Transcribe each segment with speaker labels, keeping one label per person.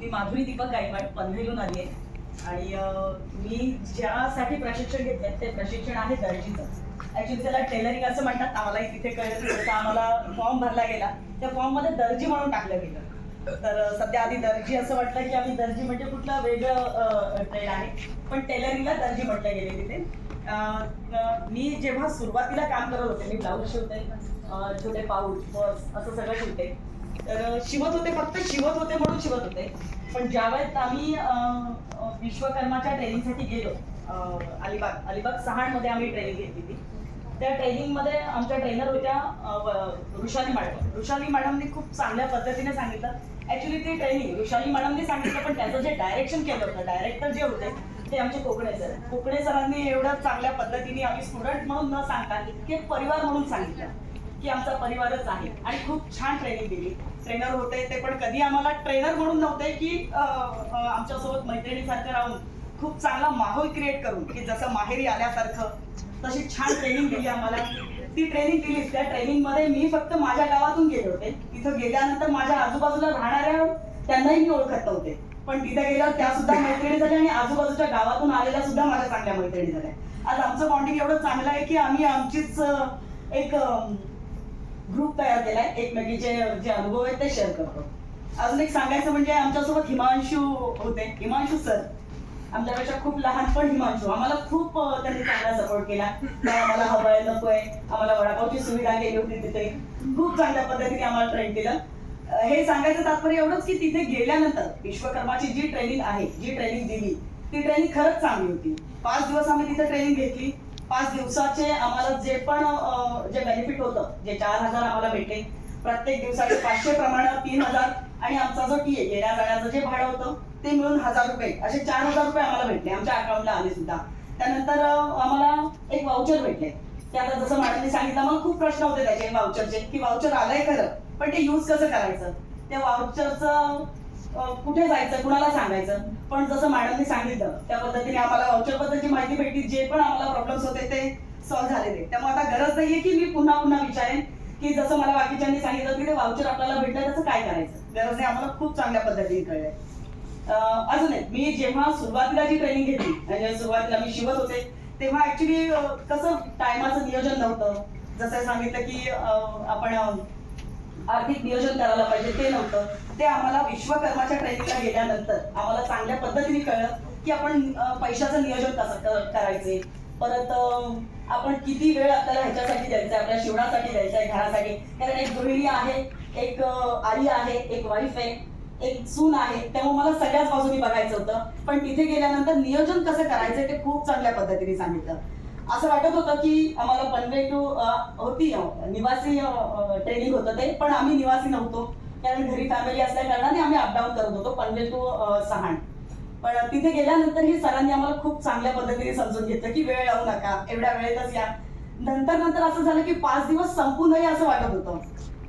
Speaker 1: मी माधुरी दीपक गायकवाड पनवेलून आली आहे. आणि मी ज्यासाठी प्रशिक्षण घेतलंय ते प्रशिक्षण आहे दर्जीचं. ऍक्च्युली त्याला टेलरिंग असं म्हणतात आम्हालाही तिथे कळलं आम्हाला फॉर्म भरला गेला. त्या फॉर्ममध्ये दर्जी म्हणून टाकलं गेलं. तर सध्या आधी दर्जी असं वाटलं की आम्ही दर्जी म्हणजे कुठलं वेगळं ट्रेड आहे. पण टेलरिंगला दर्जी म्हटलं गेले तिथे. मी जेव्हा सुरुवातीला काम करत होते मी ब्लाऊज शिवते छोटे पाऊच पर्स असं सगळं शिवते. तर शिवत होते फक्त शिवत होते म्हणून शिवत होते. पण ज्यावेळेस आम्ही विश्वकर्माच्या ट्रेनिंगसाठी गेलो अलिबाग अलिबाग अलिबाग सहाणमध्ये आम्ही ट्रेनिंग घेतली ती त्या ट्रेनिंगमध्ये आमच्या ट्रेनर होत्या ऋषाली मॅडम. ऋषाली मॅडमनी खूप चांगल्या पद्धतीने सांगितलं. ऍक्च्युली ती ट्रेनिंग ऋषाली मॅडमने सांगितलं पण त्याचं जे डायरेक्शन केलं होतं डायरेक्टर जे होते ते आमचे कोकणे सर कोकणे सरांनी एवढ्या चांगल्या पद्धतीने आम्ही स्टुडंट म्हणून न सांगता की एक परिवार म्हणून सांगितलं. की आमचा परिवारच आहे. आणि खूप छान ट्रेनिंग दिली. ट्रेनर होते ते पण कधी आम्हाला ट्रेनर म्हणून नव्हते की आमच्यासोबत मैत्रिणीसारखं राहून खूप चांगला माहोल क्रिएट करून की जसं माहेरी आल्यासारखं तशी छान ट्रेनिंग दिली आम्हाला. ती ट्रेनिंग दिली. त्या ट्रेनिंगमध्ये मी फक्त माझ्या गावातून गेले होते. तिथं गेल्यानंतर माझ्या आजूबाजूला राहणाऱ्या त्यांनाही मी ओळखत नव्हते. पण तिथे गेल्यावर त्या सुद्धा मैत्रिणी झाल्या आणि आजूबाजूच्या गावातून आलेल्या सुद्धा माझ्या चांगल्या मैत्रिणी झाल्या. आज आमचं बॉन्डिंग एवढं चांगलं आहे की आम्ही आमचीच एक ग्रुप तयार केलाय. एकमेकीचे जे अनुभव आहेत ते शेअर करतो. अजून एक सांगायचं म्हणजे आमच्यासोबत हिमांशू होते. हिमांशू सर आमच्यापेक्षा खूप लहान पण हिमांशू. आम्हाला खूप त्यांनी चांगला सपोर्ट केला. आम्हाला हवंय नकोय? आम्हाला वडापावची सुविधा केली होती तिथे. खूप चांगल्या पद्धतीने आम्हाला ट्रेन केलं. हे सांगायचं तात्पर्य एवढंच की तिथे गेल्यानंतर विश्वकर्माची जी ट्रेनिंग आहे जी ट्रेनिंग दिली ती ट्रेनिंग खरंच चांगली होती. पाच दिवस आम्ही तिथे ट्रेनिंग घेतली. पाच दिवसाचे आम्हाला जे पण जे बेनिफिट होतं जे चार हजार आम्हाला भेटले प्रत्येक दिवसाचे पाचशे प्रमाण तीन हजार आणि आमचा जो टी येण्या जाण्याचं जे भाडं होतं ते मिळून हजार रुपये असे चार हजार रुपये आम्हाला भेटले आमच्या अकाउंटला आले सुद्धा. त्यानंतर आम्हाला एक वाउचर भेटले. ते आता जसं मॅडमने सांगितलं मला खूप प्रश्न होते त्याचे वाउचरचे की वाउचर आलंय खरं पण ते यूज कसं करायचं? त्या वाउचरचं कुठे जायचं कुणाला सांगायचं? पण जसं मॅडमने सांगितलं त्या पद्धतीने आम्हाला व्हाउचर पद्धतीची माहिती भेटली जे पण आम्हाला प्रॉब्लेम्स होते ते सॉल्व्ह झालेले. त्यामुळे आता गरज नाहीये की मी पुन्हा पुन्हा विचारेन की जसं मला बाकीच्यांनी सांगितलं की ते व्हाउचर आपल्याला भेटलं त्याचं काय करायचं? गरज नाही आम्हाला खूप चांगल्या पद्धतीने कळलंय. अजून एक मी जेव्हा सुरुवातीला जी ट्रेनिंग घेतली म्हणजे सुरुवातीला मी शिवत होते तेव्हा ऍक्च्युली कसं टायमाचं नियोजन नव्हतं. जसं सांगितलं की आपण आर्थिक नियोजन करायला पाहिजे. ते नव्हतं. ते आम्हाला विश्वकर्माच्या ट्रेनिंगला गेल्यानंतर आम्हाला चांगल्या पद्धतीने कळलं की आपण पैशाचं नियोजन कसं करायचे. परत आपण किती वेळ आपल्याला ह्याच्यासाठी द्यायचा आहे आपल्या शिवणासाठी द्यायचा आहे घरासाठी. कारण एक गृहिणी आहे एक आई आहे एक वाईफ आहे एक सून आहे. त्यामुळे मला सगळ्याच बाजूनी बघायचं होतं. पण तिथे गेल्यानंतर नियोजन कसं करायचं ते खूप चांगल्या पद्धतीने सांगितलं. असं वाटत होतं की आम्हाला पनवे टू होती निवासी ट्रेनिंग होतं ते पण आम्ही निवासी नव्हतो. कारण घरी फॅमिली असल्या कारणाने आम्ही अपडाऊन करत होतो पनवे टू सहाण. पण तिथे गेल्यानंतर ही सरांनी आम्हाला खूप चांगल्या पद्धतीने समजून घेतलं की वेळ लावू नका एवढ्या वेळेतच या. नंतर नंतर असं झालं की पाच दिवस संपू नये असं वाटत होतं.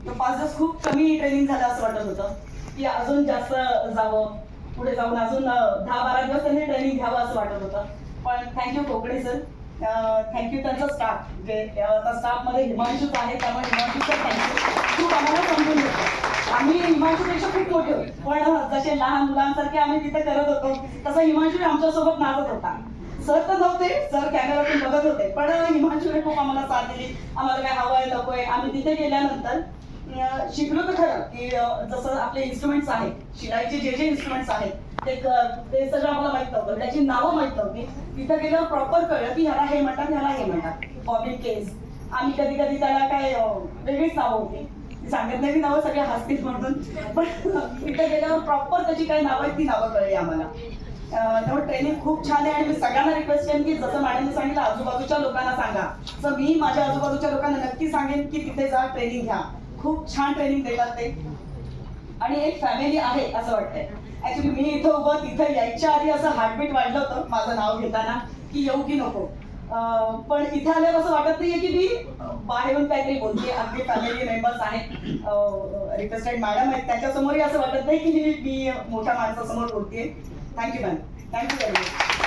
Speaker 1: पाच दिवस खूप कमी ट्रेनिंग झालं असं वाटत होतं की अजून जास्त जावं पुढे जाऊन अजून दहा बारा दिवस त्यांनी ट्रेनिंग घ्यावं असं वाटत होतं. पण thank you Kokane sir thank you त्यांचा स्टाफ जे स्टाफमध्ये हिमांशूच आहे त्यामुळे हिमांशूचं थँक्यू खूप आम्हाला समजून घेतो आम्ही हिमांशूपेक्षा खूप मोठे होतो. पण जसे लहान मुलांसारखे आम्ही तिथे करत होतो तसं हिमांशू आमच्यासोबत नाचत होता. सर तर नव्हते सर कॅमेरातून बघत होते. पण हिमांशूने खूप आम्हाला साथ दिली. आम्हाला काय हवंय नकोय आम्ही तिथे गेल्यानंतर शिकलो तर खरं की जसं आपले इन्स्ट्रुमेंट्स आहेत शिलाईचे जे जे इन्स्ट्रुमेंट्स आहेत ते क- ते सगळं आम्हाला माहीत नव्हतं. त्याची नावं माहीत नव्हती. तिथं गेल्यावर प्रॉपर कळलं की ह्याला हे म्हणतात ह्याला हे म्हणतात. बॉबिन केस आम्ही कधी कधी त्याला काय वेगळीच नावं होती. सांगत नाही नावं सगळे हसतील म्हणून. पण तिथे गेल्यावर प्रॉपर त्याची काही नावं आहेत ती नावं कळली आम्हाला. त्यामुळे ट्रेनिंग खूप छान आहे आणि मी सगळ्यांना रिक्वेस्ट करेन की जसं मॅडमने सांगितलं आजूबाजूच्या लोकांना सांगा. तर मी माझ्या आजूबाजूच्या लोकांना नक्की सांगेन की तिथे जा ट्रेनिंग घ्या. खूप छान ट्रेनिंग देतात ते. आणि एक फॅमिली आहे असं वाटतंय. ऍक्च्युली मी इथं उभं तिथं यायच्या आधी असं हार्टबीट वाढलं होतं माझं नाव घेताना की येऊ की नको. पण इथे आल्यावर असं वाटत नाहीये की मी बाहेरून काहीतरी बोलते अगदी फॅमिली मेंबर्स आहेत रिक्वेस्टेड मॅडम आहेत. त्याच्यासमोरही असं वाटत नाही की मी मोठ्या माणसासमोर बोलते thank you ma'am thank you very much